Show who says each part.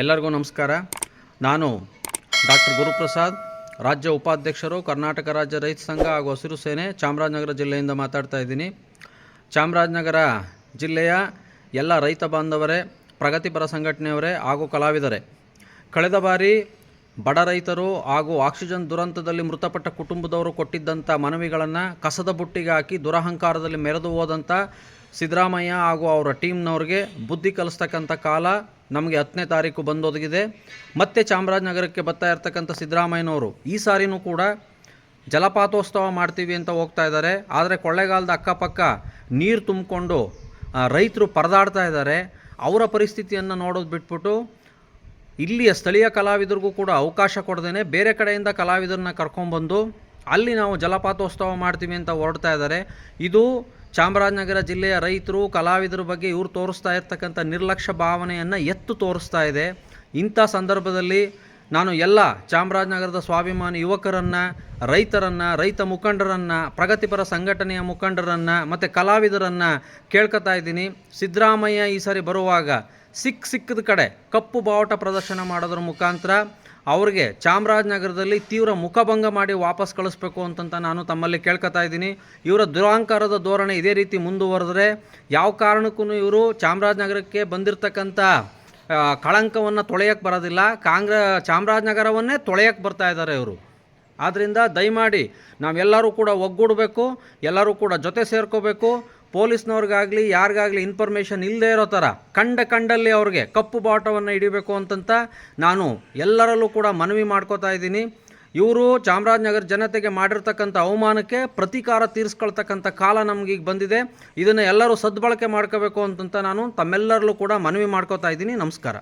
Speaker 1: ಎಲ್ಲರಿಗೂ ನಮಸ್ಕಾರ. ನಾನು ಡಾಕ್ಟರ್ ಗುರುಪ್ರಸಾದ್, ರಾಜ್ಯ ಉಪಾಧ್ಯಕ್ಷರು, ಕರ್ನಾಟಕ ರಾಜ್ಯ ರೈತ ಸಂಘ ಹಾಗೂ ಹಸಿರು ಸೇನೆ ಚಾಮರಾಜನಗರ ಜಿಲ್ಲೆಯಿಂದ ಮಾತಾಡ್ತಾ ಇದ್ದೀನಿ. ಚಾಮರಾಜನಗರ ಜಿಲ್ಲೆಯ ಎಲ್ಲ ರೈತ ಬಾಂಧವರೇ, ಪ್ರಗತಿಪರ ಸಂಘಟನೆಯವರೇ ಹಾಗೂ ಕಲಾವಿದರೇ, ಕಳೆದ ಬಾರಿ ಬಡ ರೈತರು ಹಾಗೂ ಆಕ್ಸಿಜನ್ ದುರಂತದಲ್ಲಿ ಮೃತಪಟ್ಟ ಕುಟುಂಬದವರು ಕೊಟ್ಟಿದ್ದಂಥ ಮನವಿಗಳನ್ನು ಕಸದ ಬುಟ್ಟಿಗೆ ಹಾಕಿ ದುರಹಂಕಾರದಲ್ಲಿ ಮೆರೆದು ಹೋದಂಥ ಸಿದ್ದರಾಮಯ್ಯ ಹಾಗೂ ಅವರ ಟೀಮ್ನವ್ರಿಗೆ ಬುದ್ಧಿ ಕಲಿಸ್ತಕ್ಕಂಥ ಕಾಲ ನಮಗೆ ಹತ್ತನೇ ತಾರೀಕು ಬಂದೊದಗಿದೆ. ಮತ್ತೆ ಚಾಮರಾಜನಗರಕ್ಕೆ ಬರ್ತಾ ಇರ್ತಕ್ಕಂಥ ಸಿದ್ದರಾಮಯ್ಯನವರು, ಈ ಸಾರಿನೂ ಕೂಡ ಜಲಪಾತೋತ್ಸವ ಮಾಡ್ತೀವಿ ಅಂತ ಹೋಗ್ತಾ ಇದ್ದಾರೆ. ಆದರೆ ಕೊಳ್ಳೆಗಾಲದ ಅಕ್ಕಪಕ್ಕ ನೀರು ತುಂಬಿಕೊಂಡು ರೈತರು ಪರದಾಡ್ತಾ ಇದ್ದಾರೆ. ಅವರ ಪರಿಸ್ಥಿತಿಯನ್ನು ನೋಡೋದು ಬಿಟ್ಬಿಟ್ಟು ಇಲ್ಲಿಯ ಸ್ಥಳೀಯ ಕಲಾವಿದರಿಗೂ ಕೂಡ ಅವಕಾಶ ಕೊಡದೇನೆ ಬೇರೆ ಕಡೆಯಿಂದ ಕಲಾವಿದರನ್ನ ಕರ್ಕೊಂಡ್ಬಂದು ಅಲ್ಲಿ ನಾವು ಜಲಪಾತೋತ್ಸವ ಮಾಡ್ತೀವಿ ಅಂತ ಹೊರಡ್ತಾ ಇದ್ದಾರೆ. ಇದು ಚಾಮರಾಜನಗರ ಜಿಲ್ಲೆಯ ರೈತರು, ಕಲಾವಿದರ ಬಗ್ಗೆ ಇವರು ತೋರಿಸ್ತಾ ಇರ್ತಕ್ಕಂಥ ನಿರ್ಲಕ್ಷ್ಯ ಭಾವನೆಯನ್ನು ಎತ್ತು ತೋರಿಸ್ತಾ ಇದೆ. ಇಂಥ ಸಂದರ್ಭದಲ್ಲಿ ನಾನು ಎಲ್ಲ ಚಾಮರಾಜನಗರದ ಸ್ವಾಭಿಮಾನಿ ಯುವಕರನ್ನು, ರೈತರನ್ನು, ರೈತ ಮುಖಂಡರನ್ನು, ಪ್ರಗತಿಪರ ಸಂಘಟನೆಯ ಮುಖಂಡರನ್ನು, ಮತ್ತು ಕಲಾವಿದರನ್ನು ಕೇಳ್ಕೊತಾ ಇದ್ದೀನಿ. ಸಿದ್ದರಾಮಯ್ಯ ಈ ಸಾರಿ ಬರುವಾಗ ಸಿಕ್ಕ ಸಿಕ್ಕದ ಕಡೆ ಕಪ್ಪು ಬಾವುಟ ಪ್ರದರ್ಶನ ಮಾಡೋದ್ರ ಮುಖಾಂತರ ಅವ್ರಿಗೆ ಚಾಮರಾಜನಗರದಲ್ಲಿ ತೀವ್ರ ಮುಖಭಂಗ ಮಾಡಿ ವಾಪಸ್ ಕಳಿಸ್ಬೇಕು ಅಂತಂತ ನಾನು ತಮ್ಮಲ್ಲಿ ಕೇಳ್ಕೊತಾ ಇದ್ದೀನಿ. ಇವರ ದುರಹಂಕಾರದ ಧೋರಣೆ ಇದೇ ರೀತಿ ಮುಂದುವರೆದ್ರೆ ಯಾವ ಕಾರಣಕ್ಕೂ ಇವರು ಚಾಮರಾಜನಗರಕ್ಕೆ ಬಂದಿರತಕ್ಕಂಥ ಕಳಂಕವನ್ನು ತೊಳೆಯೋಕ್ಕೆ ಬರೋದಿಲ್ಲ. ಕಾಂಗ್ರೆ, ಚಾಮರಾಜನಗರವನ್ನೇ ತೊಳೆಯಕ್ಕೆ ಬರ್ತಾ ಇದ್ದಾರೆ ಇವರು. ಆದ್ದರಿಂದ ದಯಮಾಡಿ ನಾವೆಲ್ಲರೂ ಕೂಡ ಒಗ್ಗೂಡಬೇಕು, ಎಲ್ಲರೂ ಕೂಡ ಜೊತೆ ಸೇರ್ಕೋಬೇಕು. ಪೊಲೀಸ್ನವ್ರಿಗಾಗಲಿ, ಯಾರಿಗಾಗಲಿ ಇನ್ಫಾರ್ಮೇಷನ್ ಇಲ್ಲದೆ ಇರೋ ಥರ ಕಂಡ ಕಂಡಲ್ಲಿ ಅವ್ರಿಗೆ ಕಪ್ಪು ಬಾಟವನ್ನು ಹಿಡಿಬೇಕು ಅಂತಂತ ನಾನು ಎಲ್ಲರಲ್ಲೂ ಕೂಡ ಮನವಿ ಮಾಡ್ಕೋತಾ ಇದ್ದೀನಿ. ಇವರು ಚಾಮರಾಜನಗರ ಜನತೆಗೆ ಮಾಡಿರ್ತಕ್ಕಂಥ ಅವಮಾನಕ್ಕೆ ಪ್ರತೀಕಾರ ತೀರಿಸ್ಕೊಳ್ತಕ್ಕಂಥ ಕಾಲ ನಮಗೀಗ ಬಂದಿದೆ. ಇದನ್ನು ಎಲ್ಲರೂ ಸದ್ಬಳಕೆ ಮಾಡ್ಕೋಬೇಕು ಅಂತಂತ ನಾನು ತಮ್ಮೆಲ್ಲರಲ್ಲೂ ಕೂಡ ಮನವಿ ಮಾಡ್ಕೋತಾ ಇದ್ದೀನಿ. ನಮಸ್ಕಾರ.